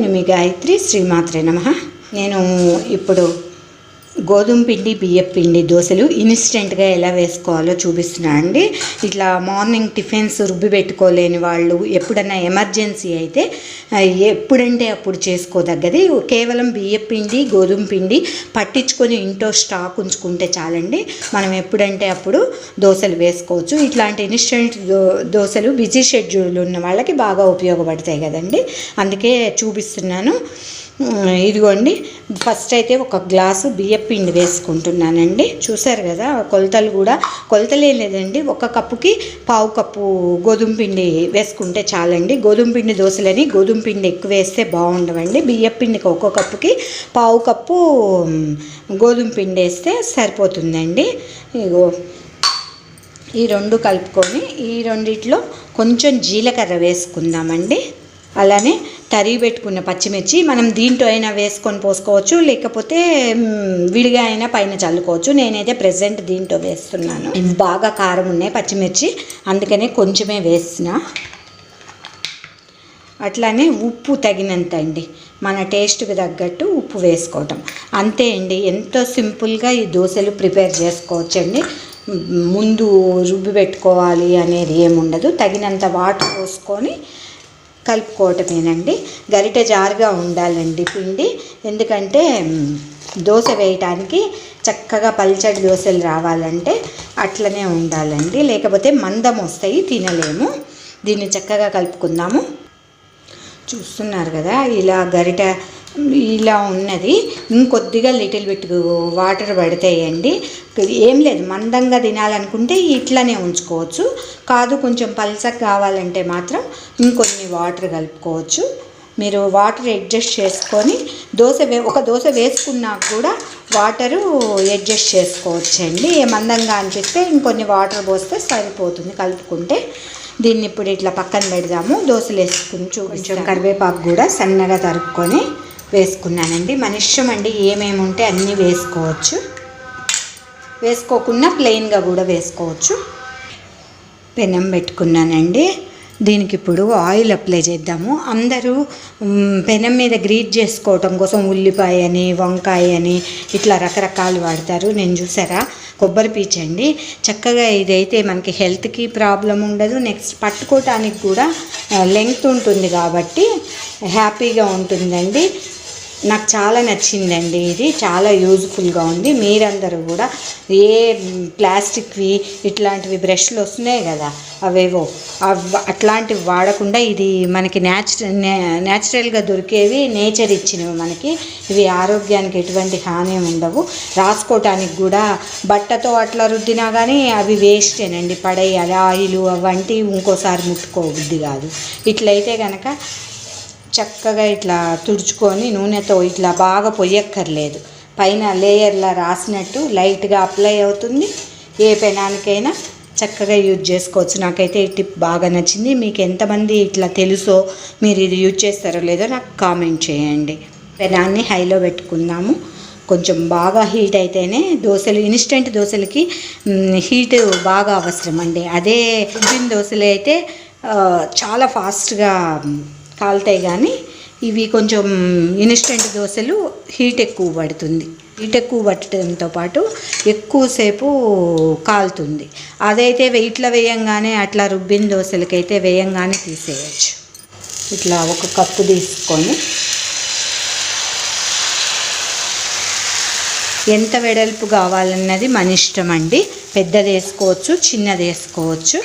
నేను మీ గాయత్రి శ్రీమాత్రే నమ. నేను ఇప్పుడు గోధుమ పిండి బియ్యం పిండి దోశలు ఇన్స్టెంట్గా ఎలా వేసుకోవాలో చూపిస్తున్నా అండి. ఇట్లా మార్నింగ్ టిఫిన్స్ రుబ్బి పెట్టుకోలేని వాళ్ళు ఎప్పుడన్నా ఎమర్జెన్సీ అయితే ఎప్పుడంటే అప్పుడు చేసుకోదగ్గది. కేవలం బియ్యం పిండి గోధుమ పిండి పట్టించుకొని ఇంట్లో స్టాక్ ఉంచుకుంటే చాలండి. మనం ఎప్పుడంటే అప్పుడు దోశలు వేసుకోవచ్చు. ఇట్లాంటి ఇన్స్టెంట్ దో దోశలు బిజీ షెడ్యూల్ ఉన్న వాళ్ళకి బాగా ఉపయోగపడతాయి కదండి. అందుకే చూపిస్తున్నాను. ఇదిగోండి. ఫస్ట్ అయితే ఒక గ్లాసు బియ్యం పిండి వేసుకుంటున్నానండి. చూసారు కదా కొలతలు కూడా. కొలతలే లేదండి. ఒక కప్పుకి పావు కప్పు గోధుమ పిండి వేసుకుంటే చాలండి. గోధుమ పిండి దోశలని గోధుమ పిండి ఎక్కువ వేస్తే బాగుండవండి. బియ్యం పిండికి ఒక్కో కప్పుకి పావు కప్పు గోధుమ పిండి వేస్తే సరిపోతుందండి. ఇగో ఈ రెండు కలుపుకొని ఈ రెండిట్లో కొంచెం జీలకర్ర వేసుకుందామండి. అలానే తరిగి పెట్టుకున్న పచ్చిమిర్చి మనం దీంట్లో అయినా వేసుకొని పోసుకోవచ్చు లేకపోతే విడిగా అయినా పైన చల్లుకోవచ్చు. నేనైతే ప్రజెంట్ దీంట్లో వేస్తున్నాను. బాగా కారం ఉన్నాయి పచ్చిమిర్చి అందుకనే కొంచెమే వేసిన. అట్లానే ఉప్పు తగినంత అండి. మన టేస్ట్కి తగ్గట్టు ఉప్పు వేసుకోవటం. అంతే అండి. ఎంతో సింపుల్గా ఈ దోశలు ప్రిపేర్ చేసుకోవచ్చండి. ముందు రుబ్బి పెట్టుకోవాలి అనేది ఏముండదు. తగినంత వాటర్ పోసుకొని కలుపుకోవటమేనండి. గరిటె జారుగా ఉండాలండి పిండి. ఎందుకంటే దోశ వేయటానికి చక్కగా పల్చడి దోశలు రావాలంటే అట్లనే ఉండాలండి. లేకపోతే మందం వస్తాయి తినలేము. దీన్ని చక్కగా కలుపుకుందాము. చూస్తున్నారు కదా ఇలా గరిట ఇలా ఉన్నది. ఇంకొద్దిగా లిటిల్ బిట్ వాటర్ పడతాయండి. ఏం లేదు మందంగా తినాలనుకుంటే ఇట్లానే ఉంచుకోవచ్చు. కాదు కొంచెం పల్చగా కావాలంటే మాత్రం ఇంకొన్ని వాటర్ కలుపుకోవచ్చు. మీరు వాటర్ అడ్జస్ట్ చేసుకొని దోశ వే ఒక దోశ వేసుకున్నాక కూడా వాటరు అడ్జస్ట్ చేసుకోవచ్చండి. ఏ మందంగా అనిపిస్తే ఇంకొన్ని వాటర్ పోస్తే సరిపోతుంది కలుపుకుంటే. దీన్ని ఇప్పుడు ఇట్లా పక్కన పెడదాము. దోశలు వేసుకుని చూ- కొంచెం కరివేపాకు కూడా సన్నగా తరుక్కొని వేసుకున్నానండి. మన ఇష్టం అండి ఏమేమి ఉంటే అన్నీ వేసుకోవచ్చు. వేసుకోకుండా ప్లెయిన్గా కూడా వేసుకోవచ్చు. పెనం పెట్టుకున్నానండి. దీనికి ఇప్పుడు ఆయిల్ అప్లై చేద్దాము. అందరూ పెనం మీద గ్రీట్ చేసుకోవటం కోసం ఉల్లిపాయ అని వంకాయ అని ఇట్లా రకరకాలు వాడతారు. నేను చూసారా? కొబ్బరి పీచు అండి. చక్కగా ఇదైతే మనకి హెల్త్కి ప్రాబ్లం ఉండదు. నెక్స్ట్ పట్టుకోవటానికి కూడా లెంగ్త్ ఉంటుంది కాబట్టి హ్యాపీగా ఉంటుందండి. నాకు చాలా నచ్చిందండి ఇది. చాలా యూజ్ఫుల్గా ఉంది. మీరందరూ కూడా ఏ ప్లాస్టిక్వి ఇట్లాంటివి బ్రష్లు వస్తున్నాయి కదా అవేవో అవ్- అట్లాంటివి వాడకుండా ఇది మనకి న్యాచురల్ న్యాచురల్గా దొరికేవి నేచర్ ఇచ్చినవి మనకి. ఇవి ఆరోగ్యానికి ఎటువంటి హాని ఉండవు. రాసుకోవటానికి కూడా బట్టతో అట్లా రుద్దినా కానీ అవి వేస్టేనండి. పడేయాలి. ఆయిల్ అవంటి ఇంకోసారి ముట్టుకోబుద్ది కాదు. ఇట్లయితే కనుక చక్కగా ఇట్లా తుడుచుకొని నూనెతో ఇట్లా బాగా పొయ్యక్కర్లేదు. పైన లేయర్లా రాసినట్టు లైట్గా అప్లై అవుతుంది. ఏ పెనానికైనా చక్కగా యూజ్ చేసుకోవచ్చు. నాకైతే ఈ టిప్ బాగా నచ్చింది. మీకు ఎంతమంది ఇట్లా తెలుసో మీరు ఇది యూజ్ చేస్తారో లేదో నాకు కామెంట్ చేయండి. పెనాన్ని హైలో పెట్టుకుందాము. కొంచెం బాగా హీట్ అయితేనే దోశలు ఇన్స్టెంట్ దోశలకి హీట్ బాగా అవసరం అండి. అదే ఉబ్బిన దోశలు అయితే చాలా ఫాస్ట్గా కాలుతాయి కానీ ఇవి కొంచెం ఇన్స్టెంట్ దోశలు హీట్ ఎక్కువ పడుతుంది. హీట్ ఎక్కువ పట్టడంతో పాటు ఎక్కువసేపు కాలుతుంది. అదైతే వెయిట్లో వేయంగానే అట్లా రుబ్బిన దోశలకైతే వేయంగానే తీసేయచ్చు. ఇట్లా ఒక కప్పు తీసుకొని ఎంత వెడల్పు కావాలన్నది మన ఇష్టం అండి. పెద్దది వేసుకోవచ్చు చిన్నది వేసుకోవచ్చు.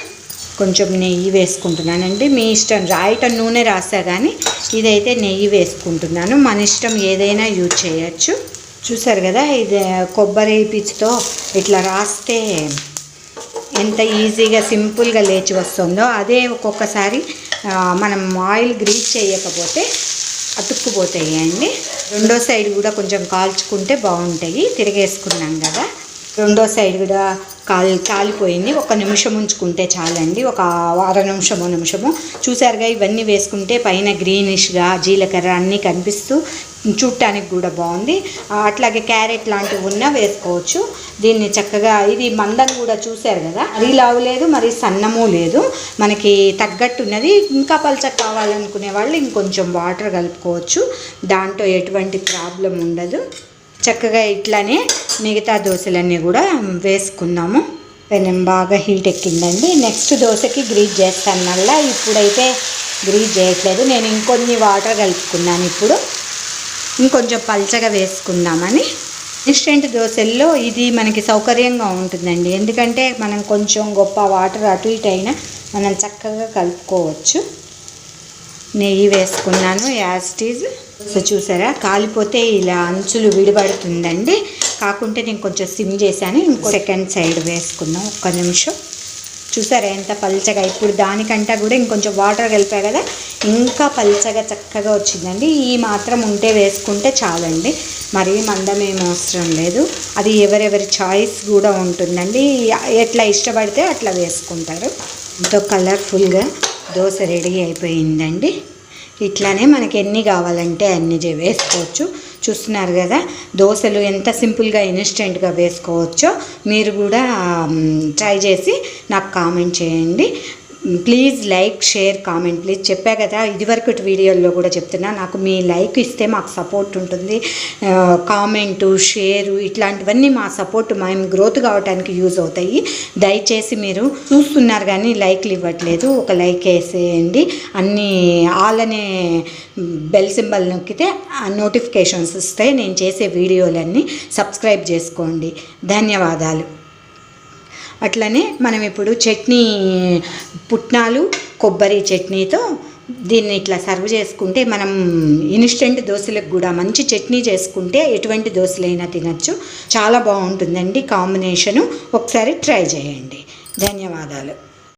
కొంచెం నెయ్యి వేసుకుంటున్నానండి. మీ ఇష్టం రాయటం నూనె రాసా కానీ ఇదైతే నెయ్యి వేసుకుంటున్నాను. మన ఇష్టం ఏదైనా యూజ్ చేయొచ్చు. చూసారు కదా ఇది కొబ్బరి పీచుతో ఇట్లా రాస్తే ఎంత ఈజీగా సింపుల్గా లేచి వస్తుందో. అదే ఒక్కొక్కసారి మనం ఆయిల్ గ్రీస్ చేయకపోతే అతుక్కుపోతాయి అండి. రెండో సైడ్ కూడా కొంచెం కాల్చుకుంటే బాగుంటాయి. తిరిగేసుకున్నాం కదా. రెండో సైడ్ కూడా కాలి కాలిపోయింది. ఒక నిమిషం ఉంచుకుంటే చాలండి. ఒక అర నిమిషము నిమిషము. చూసారుగా ఇవన్నీ వేసుకుంటే పైన గ్రీనిష్గా జీలకర్ర అన్నీ కనిపిస్తూ చూడటానికి కూడా బాగుంది. అట్లాగే క్యారెట్ లాంటివి ఉన్నా వేసుకోవచ్చు. దీన్ని చక్కగా ఇది మందం కూడా చూశారు కదా. మరీ లావు లేదు మరి సన్నము లేదు. మనకి తగ్గట్టున్నది ఇంకా పలచగా కావాలనుకునే వాళ్ళు ఇంకొంచెం వాటర్ కలుపుకోవచ్చు. దాంట్లో ఎటువంటి ప్రాబ్లం ఉండదు. చక్కగా ఇట్లానే మిగతా దోశలన్నీ కూడా వేసుకుందాము. పెనం బాగా హీట్ ఎక్కిందండి. నెక్స్ట్ దోశకి గ్రీజ్ చేస్తాను మళ్ళీ. ఇప్పుడైతే గ్రీజ్ చేయట్లేదు. నేను ఇంకొన్ని వాటర్ కలుపుకున్నాను ఇప్పుడు. ఇంకొంచెం పల్చగా వేసుకుందామని. ఇన్స్టెంట్ దోశల్లో ఇది మనకి సౌకర్యంగా ఉంటుందండి. ఎందుకంటే మనం కొంచెం గొప్ప వాటర్ అటు ఇటు అయినా మనం చక్కగా కలుపుకోవచ్చు. నెయ్యి వేసుకున్నాను యాస్టీజ్ సో చూసారా కాలిపోతే ఇలా అంచులు విడిపడుతుందండి కాకుంటే నేను కొంచెం సిమ్ చేశాను ఇంకో సెకండ్ సైడ్ వేసుకున్నాం ఒక్క నిమిషం. చూసారా ఎంత పల్చగా. ఇప్పుడు దానికంటే కూడా ఇంకొంచెం వాటర్ కలిపా కదా ఇంకా పల్చగా చక్కగా వచ్చిందండి. ఈ మాత్రం ఉంటే వేసుకుంటే చాలండి. మరి మందం ఏం అవసరం లేదు. అది ఎవరెవరి చాయిస్ కూడా ఉంటుందండి. ఎట్లా ఇష్టపడితే అట్లా వేసుకుంటారు. ఎంతో కలర్ఫుల్గా దోశ రెడీ అయిపోయిందండి. ఇట్లానే మనకి ఎన్ని కావాలంటే అన్ని వేసుకోవచ్చు. చూస్తున్నారు కదా దోశలు ఎంత సింపుల్గా ఇన్స్టెంట్గా వేసుకోవచ్చో మీరు కూడా ట్రై చేసి నాకు కామెంట్ చేయండి. Please like share comment please చెప్పా కదా ఇదివరకు వీడియోల్లో కూడా చెప్తున్నా నాకు మీ లైక్ ఇస్తే మాకు సపోర్ట్ ఉంటుంది. కామెంటు షేరు ఇట్లాంటివన్నీ మా సపోర్ట్ మేము గ్రోత్ కావడానికి యూజ్ అవుతాయి. దయచేసి మీరు చూస్తున్నారు కానీ లైక్లు ఇవ్వట్లేదు. ఒక లైక్ వేసేయండి. అన్నీ ఆల్ అనే బెల్ సింబల్ నొక్కితే నోటిఫికేషన్స్ వస్తాయి. నేను చేసే వీడియోలన్నీ సబ్స్క్రైబ్ చేసుకోండి. ధన్యవాదాలు. అట్లనే మనం ఇప్పుడు చట్నీ పుట్నాలు కొబ్బరి చట్నీతో దీన్ని ఇట్లా సర్వ్ చేసుకుంటే మనం ఇన్స్టెంట్ దోశలకు కూడా మంచి చట్నీ చేసుకుంటే ఎటువంటి దోశలైనా తినచ్చు. చాలా బాగుంటుందండి కాంబినేషను. ఒకసారి ట్రై చేయండి. ధన్యవాదాలు.